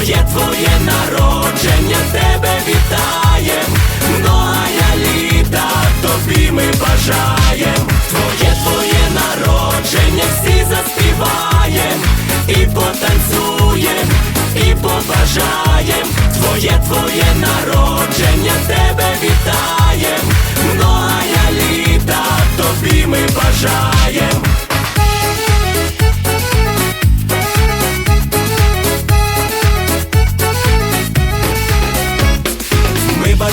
Твоє твоє народження тебе вітаєм. Многая літа тобі ми бажаєм. Твоє твоє народження всі заспіваєм і потанцюєм, і побажаєм. Твоє твоє народження тебе вітаєм. Многая літа тобі ми бажаєм.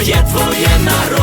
moje, twoje narody.